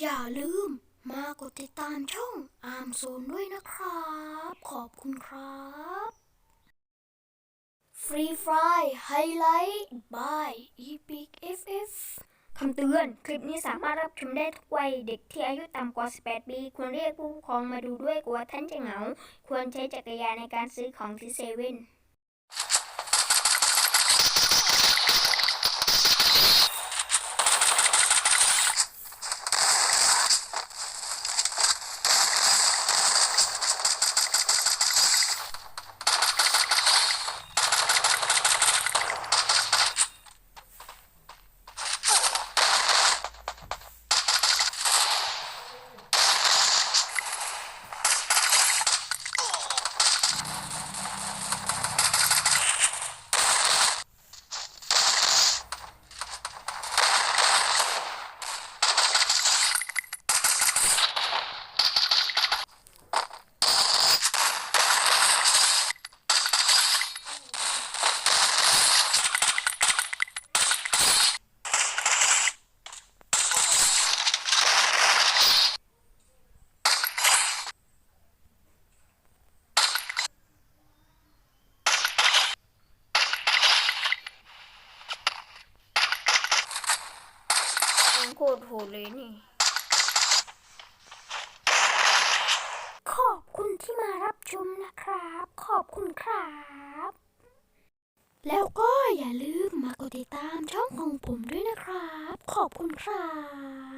อย่าลืมมากดติดตามช่องอาร์มโซนด้วยนะครับ ขอบคุณครับฟรีฟรายไฮไลท์ by Epic FF คำเตือน คลิปนี้สามารถรับชมได้ทุกวัย เด็กที่อายุต่ำกว่า 18 ปี ควรเรียกผู้ปกครองมาดูด้วยกลัวท่านจะเหงา ควรใช้จักรยานในการซื้อของที่เซเว่น โคตรโหดเลยนี่ ขอบคุณที่มารับชมนะครับ ขอบคุณครับ แล้วก็อย่าลืมมากดติดตามช่องของผมด้วยนะครับ ขอบคุณครับ